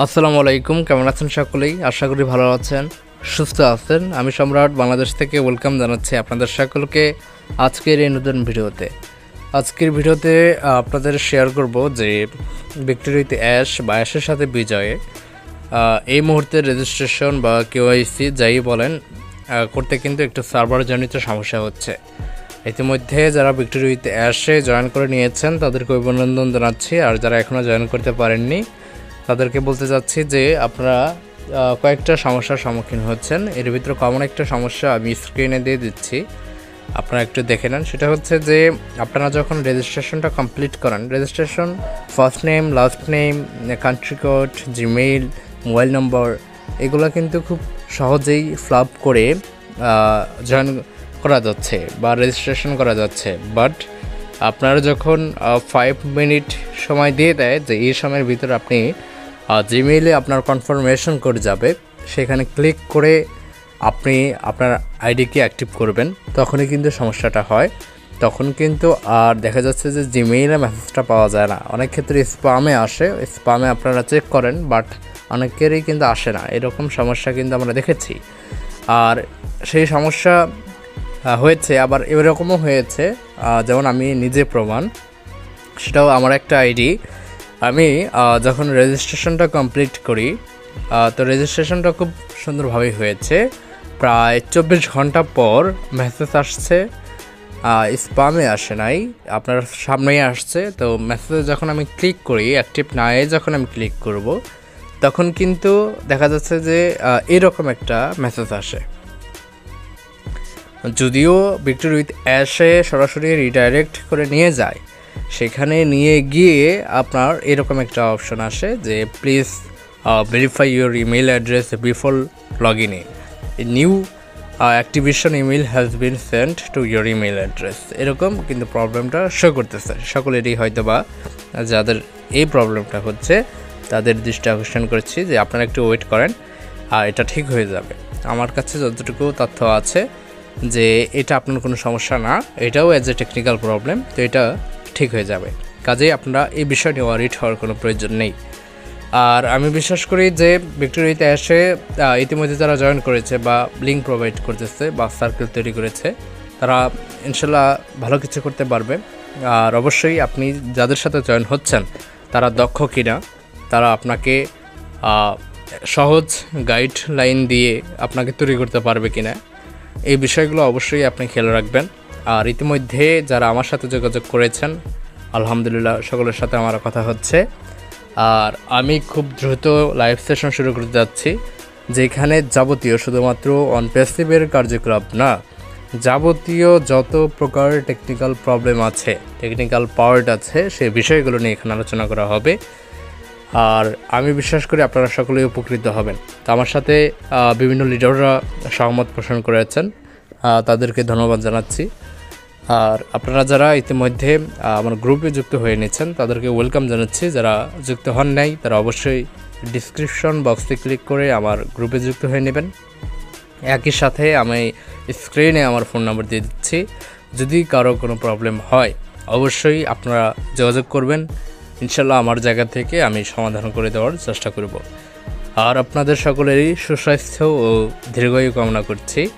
আসসালামু আলাইকুম, কেমন আছেন সকলেই? আশা করি ভালো আছেন, সুস্থ আছেন। আমি সম্রাট বাংলাদেশ থেকে ওয়েলকাম জানাচ্ছি আপনাদের সকলকে আজকের এই নতুন ভিডিওতে। আজকের ভিডিওতে আপনাদের শেয়ার করব যে ভিক্টোরিতে অ্যাশ বা অ্যাশের সাথে বিজয়ে এই মুহূর্তে রেজিস্ট্রেশন বা কেওয়াইসি যাই বলেন করতে কিন্তু একটু সার্ভার জনিত সমস্যা হচ্ছে। ইতিমধ্যে যারা ভিক্টোরিতে অ্যাশে জয়েন করে নিয়েছেন, তাদেরকে অভিনন্দন জানাচ্ছি। আর যারা এখনও জয়েন করতে পারেননি তাদেরকে বলতে চাচ্ছি যে আপনারা কয়েকটা সমস্যার সম্মুখীন হচ্ছেন। এর ভিতরে কমন একটা সমস্যা আমি স্ক্রিনে দিয়ে দিচ্ছি। আপনারা একটু দেখে নেন। সেটা হচ্ছে যে আপনারা যখন রেজিস্ট্রেশনটা কমপ্লিট করেন registration first name last name country code Gmail mobile number এগুলো কিন্তু খুব সহজেই ফ্লাপ করে জয়েন করা যাচ্ছে বা রেজিস্ট্রেশন করা যাচ্ছে। বাট আপনারা যখন ফাইভ মিনিট সময় দিয়ে দেয় যে এই সময়ের ভিতরে আপনি জিমেইলে আপনার কনফার্মেশন করে যাবে। সেখানে ক্লিক করে আপনি আপনার আইডিকে অ্যাক্টিভ করবেন। তখনই কিন্তু সমস্যাটা হয়। তখন কিন্তু আর দেখা যাচ্ছে যে জিমেইলে মেসেজটা পাওয়া যায় না। অনেক ক্ষেত্রে স্পামে আসে। স্পামে আপনারা চেক করেন বাট অনেকেরই কিন্তু আসে না। এরকম সমস্যা কিন্তু আমরা দেখেছি। আর সেই সমস্যা হয়েছে। আবার এরকমও হয়েছে। যেমন আমি নিজে প্রমাণ, সেটাও আমার একটা আইডি আমি যখন রেজিস্ট্রেশনটা কমপ্লিট করি তো রেজিস্ট্রেশনটা খুব সুন্দরভাবেই হয়েছে। প্রায় চব্বিশ ঘণ্টা পর মেসেজ আসছে। স্পামে আসে নাই, আপনার সামনেই আসছে। তো মেসেজে যখন আমি ক্লিক করি অ্যাক্টিভ নায়ে যখন আমি ক্লিক করব, তখন কিন্তু দেখা যাচ্ছে যে এরকম একটা মেসেজ আসে। যদিও ভিক্টোর উইথ অ্যাশে সরাসরি রিডাইরেক্ট করে নিয়ে যায় সেখানে নিয়ে গিয়ে আপনার এরকম একটা অপশন আসে যে please verify your email address before log in new activation email has been sent to your email address এরকম কিন্তু প্রবলেমটা শো করতেছে। সকলেরই হয়তো বা যাদের এই প্রবলেমটা হচ্ছে, তাদের দৃষ্টি আকর্ষণ করছি যে আপনারা একটু ওয়েট করেন, আর এটা ঠিক হয়ে যাবে। আমার কাছে যতটুকু তথ্য আছে যে এটা আপনার কোনো সমস্যা না, এটাও অ্যাজ এ টেকনিক্যাল প্রবলেম তো এটা ঠিক হয়ে যাবে। কাজেই আপনারা এই বিষয় নিয়ে ওয়ারিড হওয়ার কোনো প্রয়োজন নেই। আর আমি বিশ্বাস করি যে ভিক্টোরিয়াতে এসে ইতিমধ্যে যারা জয়েন করেছে বা লিঙ্ক প্রোভাইড করতেছে বা সার্কেল তৈরি করেছে, তারা ইনশাল্লাহ ভালো কিছু করতে পারবে। আর অবশ্যই আপনি যাদের সাথে জয়েন হচ্ছেন, তারা দক্ষ কিনা, তারা আপনাকে সহজ গাইডলাইন দিয়ে আপনাকে তৈরি করতে পারবে কিনা, এই বিষয়গুলো অবশ্যই আপনি খেয়াল রাখবেন। আর ইতিমধ্যে যারা আমার সাথে যোগাযোগ করেছেন, আলহামদুলিল্লাহ সকলের সাথে আমার কথা হচ্ছে। আর আমি খুব দ্রুত লাইভ সেশন শুরু করতে যাচ্ছি, যেখানে যাবতীয় শুধুমাত্র অনপেসিভের কার্যকলাপ না, যাবতীয় যত প্রকার টেকনিক্যাল প্রবলেম আছে টেকনিক্যাল পার্ট আছে সেই বিষয়গুলো নিয়ে এখানে আলোচনা করা হবে। আর আমি বিশ্বাস করি আপনারা সকলেই উপকৃত হবেন। তো আমার সাথে বিভিন্ন লিডাররা সহমত পোষণ করেছেন। তাদেরকে ধন্যবাদ জানাচ্ছি। আর আপনারা যারা ইতিমধ্যে আমার গ্রুপে যুক্ত হয়ে নিয়েছেন, তাদেরকে ওয়েলকাম জানাচ্ছি। যারা যুক্ত হন নাই, তারা অবশ্যই ডিসক্রিপশন বক্সে ক্লিক করে আমার গ্রুপে যুক্ত হয়ে নেবেন। একই সাথে আমি স্ক্রিনে আমার ফোন নাম্বার দিয়ে দিচ্ছি। যদি কারও কোনো প্রবলেম হয়, অবশ্যই আপনারা যোগাযোগ করবেন। ইনশাল্লাহ আমার জায়গা থেকে আমি সমাধান করে দেওয়ার চেষ্টা করব। আর আপনাদের সকলেরই সুস্বাস্থ্য ও দীর্ঘায়ু কামনা করছি।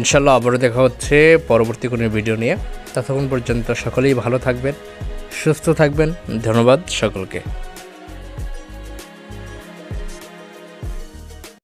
ইনশাল্লাহ আবারও দেখা হচ্ছে পরবর্তী কোনো ভিডিও নিয়ে। ততক্ষণ পর্যন্ত সকলেই ভালো থাকবেন, সুস্থ থাকবেন, ধন্যবাদ সকলকে।